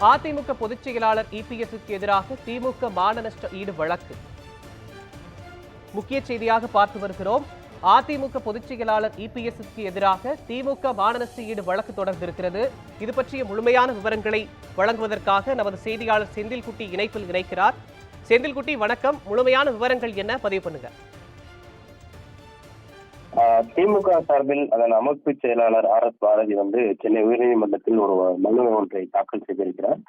அதிமுக பொதுச் செயலாளர் இபிஎஸ்க்கு எதிராக திமுக மானநஷ்ட ஈடு வழக்கு. முக்கிய செய்தியாக பார்த்து வருகிறோம். அதிமுக பொதுச் செயலாளர் இபிஎஸ்க்கு எதிராக திமுக மானநஷ்ட ஈடு வழக்கு தொடர்ந்திருக்கிறது. இது பற்றிய முழுமையான விவரங்களை வழங்குவதற்காக நமது செய்தியாளர் செந்தில்குட்டி இணைப்பில் இணைக்கிறார். செந்தில்குட்டி வணக்கம். முழுமையான விவரங்கள் என்ன? பதிவு பண்ணுங்க. திமுக சார்பில் அதன் அமைப்பு செயலாளர் ஆர் எஸ் பாரதி வந்து சென்னை உயர்நீதிமன்றத்தில் ஒரு மனு ஒன்றை தாக்கல் செய்திருக்கிறார்.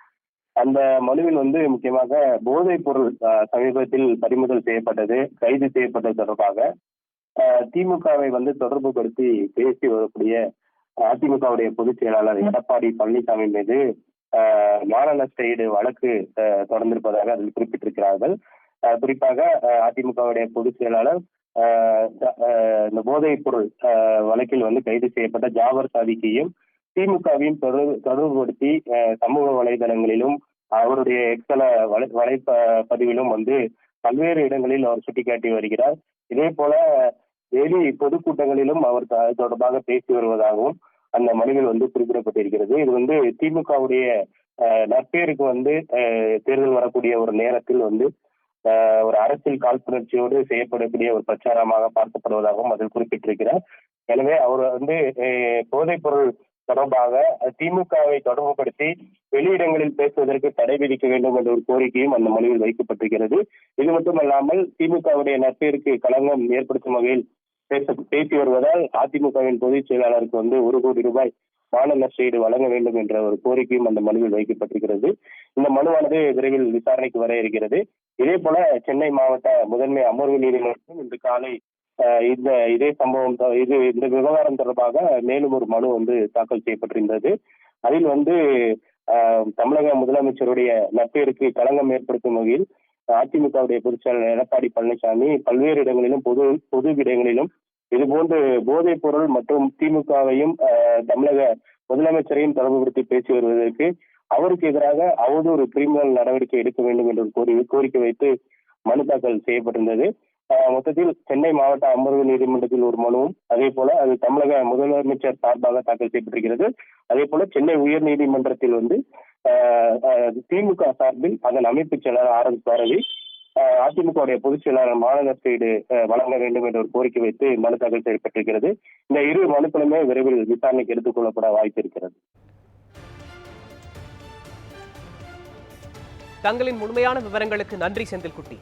அந்த மனுவில் வந்து முக்கியமாக போதைப் பொருள் சமீபத்தில் பறிமுதல் செய்யப்பட்டது கைது செய்யப்பட்டது தொடர்பாக திமுகவை வந்து தொடர்பு படுத்தி பேசி வரக்கூடிய அதிமுகவுடைய பொதுச் செயலாளர் எடப்பாடி பழனிசாமி மீது ஆஹ் மான நஷ்ட ஈடு வழக்கு தொடர்ந்திருப்பதாக அதில் குறிப்பிட்டிருக்கிறார்கள். ஆஹ் குறிப்பாக அதிமுகவுடைய பொதுச் செயலாளர் இந்த போதைப் பொருள் ஆஹ் வழக்கில் வந்து கைது செய்யப்பட்ட ஜாவர் சாதிக்கையும் திமுகவையும் தொடர்புபடுத்தி ஆஹ் சமூக வலைதளங்களிலும் அவருடைய எக்ஸல வலை வலை பதிவிலும் வந்து பல்வேறு இடங்களில் அவர் சுட்டிக்காட்டி வருகிறார். இதே போல வெளி பொதுக்கூட்டங்களிலும் அவர் தொடர்பாக பேசி வருவதாகவும் அந்த மனுவில் வந்து குறிப்பிடப்பட்டிருக்கிறது. இது வந்து திமுகவுடைய ஆஹ் நற்பெயருக்கு வந்து ஆஹ் தேர்தல் வரக்கூடிய ஒரு நேரத்தில் வந்து ஒரு அரசியல் காழ்ப்புணர்ச்சியோடு செய்யப்படக்கூடிய ஒரு பிரச்சாரமாக பார்க்கப்படுவதாகவும் அதில் குறிப்பிட்டிருக்கிறார். எனவே அவர் வந்து போதைப் பொருள் தொடர்பாக திமுகவை தொடர்புபடுத்தி வெளியிடங்களில் பேசுவதற்கு தடை விதிக்க வேண்டும் என்ற ஒரு கோரிக்கையும் அந்த மனுவில் வைக்கப்பட்டிருக்கிறது. இது மட்டுமல்லாமல் திமுகவுடைய நட்பிற்கு களங்கம் ஏற்படுத்தும் வகையில் பேச பேசி வருவதால் அதிமுகவின் பொதுச் செயலாளருக்கு வந்து ஒரு கோடி ரூபாய் மான நஷ்டஈடு வழங்க வேண்டும் என்ற ஒரு கோரிக்கையும் அந்த மனுவில் வைக்கப்பட்டிருக்கிறது. இந்த மனுவானது விரைவில் விசாரணைக்கு வர இருக்கிறது. இதே போல சென்னை மாவட்ட முதன்மை அமர்வு நீதிமன்றம் இன்று காலை இந்த இதே சம்பவம் இது இந்த விவகாரம் தொடர்பாக மேலும் ஒரு மனு வந்து தாக்கல் செய்யப்பட்டிருந்தது. அதில் வந்து ஆஹ், தமிழக முதலமைச்சருடைய நட்பிற்கு களங்கம் ஏற்படுத்தும் வகையில் அதிமுகவுடைய பொதுச்செயலாளர் எடப்பாடி பழனிசாமி பல்வேறு இடங்களிலும் பொது பொது இடங்களிலும் இதுபோன்று போதைப் பொருள் மற்றும் திமுகவையும் தமிழக முதலமைச்சரையும் தொடர்புபடுத்தி பேசி வருவதற்கு அவருக்கு எதிராக அவதூறு கிரிமினல் நடவடிக்கை எடுக்க வேண்டும் என்று கோரி கோரிக்கை வைத்து மனு தாக்கல் செய்யப்பட்டிருந்தது. மொத்தத்தில் சென்னை மாவட்ட அமர்வு நீதிமன்றத்தில் ஒரு மனுவும் அதே போல அது தமிழக முதலமைச்சர் சார்பாக தாக்கல் செய்யப்பட்டிருக்கிறது. அதே போல சென்னை உயர் நீதிமன்றத்தில் வந்து திமுக சார்பில் அதன் அமைப்பு செயலாளர் ஆர் எஸ் பாரதி அதிமுகவுடைய பொதுச் செயலாளர் மாநகரீடு வழங்க வேண்டும் என்ற ஒரு கோரிக்கை வைத்து மனு தாக்கல் செய்யப்பட்டிருக்கிறது. இந்த இரு மனுக்களுமே விரைவில் விசாரணைக்கு எடுத்துக் கொள்ளப்பட வாய்ப்பு இருக்கிறது. தங்களின் முழுமையான விவரங்களுக்கு நன்றி செந்தில்குட்டி.